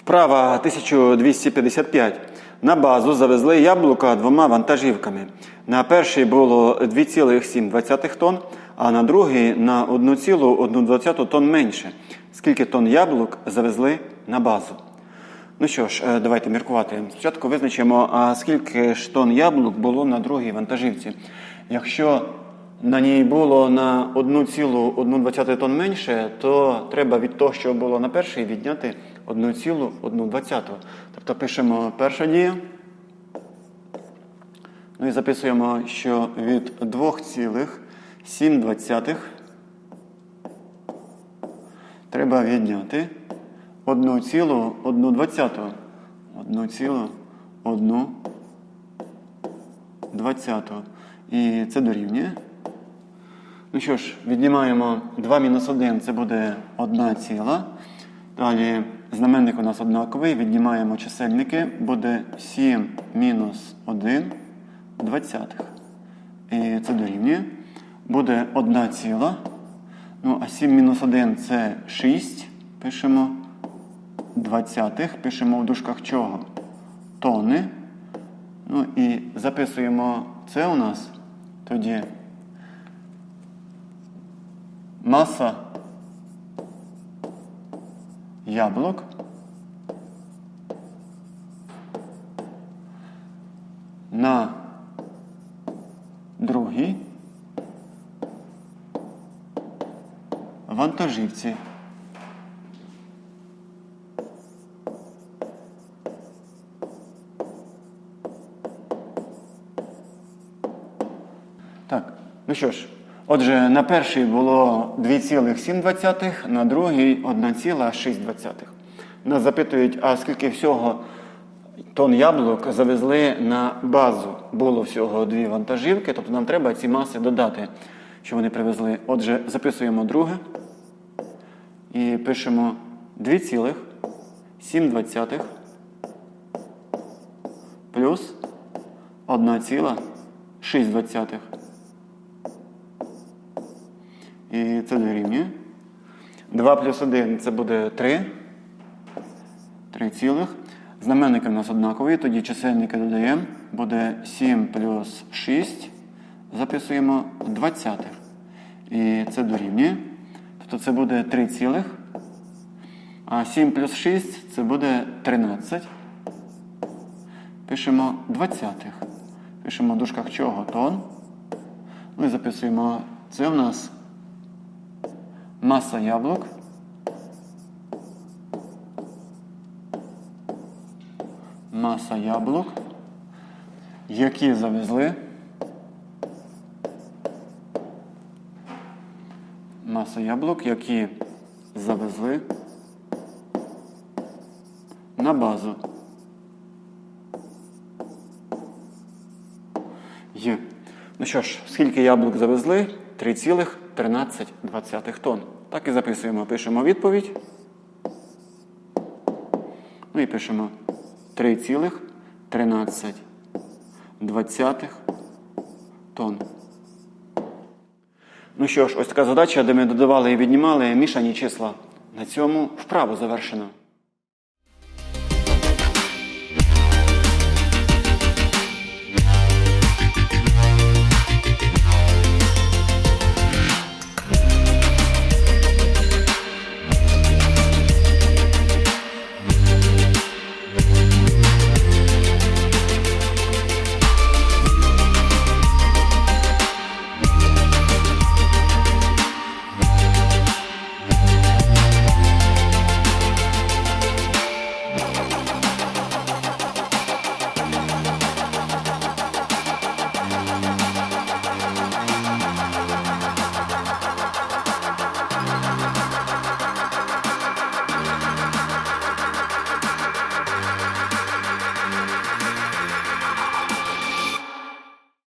Вправа 1255. На базу завезли яблука двома вантажівками. На перший було 2,7 тонн, а на другий на 1,1 тонн менше. Скільки тонн яблук завезли на базу? Ну що ж, е, давайте міркувати. Спочатку визначимо, а скільки ж тонн яблук було на другій вантажівці. Якщо на ній було на 1,1 тонн менше, то треба від того, що було на першій, відняти 1,1. Тобто пишемо перша дія. Ну і записуємо, що від 2,7 треба відняти 1,1. 1,1 двадцяту. І це дорівнює. Ну що ж, віднімаємо 2 мінус 1, це буде 1 ціла. Далі знаменник у нас однаковий, віднімаємо чисельники, буде 7 мінус 1 двадцятих. І це дорівнює. Буде 1 ціла. Ну, а 7 мінус 1 це 6. Пишемо двадцятих. Пишемо в дужках чого? Тони. Ну і записуємо це у нас тоді маса яблук на другій вантажівці. Так, ну що ж, отже, на першій було 2,7, на другій 1,6. Нас запитують, а скільки всього тонн яблук завезли на базу. Було всього дві вантажівки, тобто нам треба ці маси додати, що вони привезли. Отже, записуємо друге і пишемо 2,7 плюс 1,6. І це дорівнює. 2 плюс 1 це буде 3. 3 цілих. Знаменники в нас однакові, тоді чисельники додаємо. Буде 7 плюс 6. Записуємо 20. І це дорівнює. Тобто це буде 3 цілих. А 7 плюс 6 це буде 13. Пишемо 20. Пишемо в дужках чого? Тон. Ну і записуємо. Це в нас маса яблук. Маса яблук, які завезли. Маса яблук, які завезли на базу. Є. Ну що ж, скільки яблук завезли? 3,13 тонн. Так і записуємо. Пишемо відповідь. Ну і пишемо 3,13 тонн. Ну що ж, ось така задача, де ми додавали і віднімали мішані числа. На цьому вправо завершено.